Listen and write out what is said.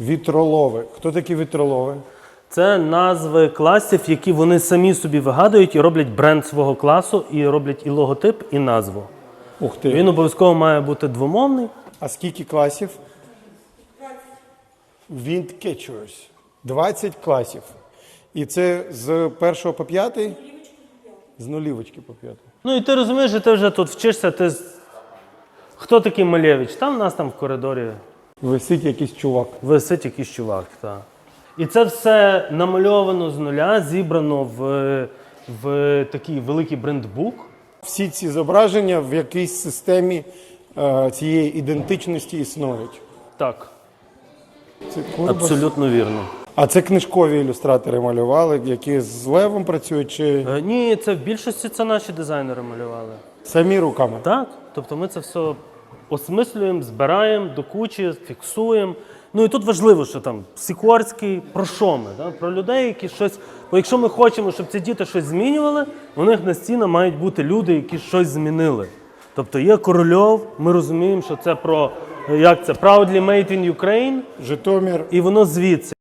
Вітролови. Хто такі вітролови? Це назви класів, які вони самі собі вигадують і роблять бренд свого класу, і роблять і логотип, і назву. Ух ти. Він обов'язково має бути двомовний. А скільки класів? Windcatchers. 20 класів. І це з першого по п'ятий? З нулівочки по п'ятий. Ну і ти розумієш, що ти вже тут вчишся. Ти... з- Хто такий Малєвич? Там в нас там в коридорі Висить якийсь чувак. висить якийсь чувак. Та. І це все намальовано з нуля, зібрано в, в такий великий брендбук. Всі ці зображення в якійсь системі е, цієї ідентичності існують. Так, Це курбас. абсолютно вірно. А це книжкові ілюстратори малювали, які з левом працюють, чи Е, Ні, це в більшості це наші дизайнери малювали. самі руками. Так, тобто ми це все осмислюємо, збираємо до кучі, фіксуємо. Ну і тут важливо, що там Сікорський, про що ми? Да? Про людей, які щось. Бо якщо ми хочемо, щоб ці діти щось змінювали, у них на стінах мають бути люди, які щось змінили. Тобто є Корольов, ми розуміємо, що це про як це Proudly Made in Ukraine, Житомир і воно звідси.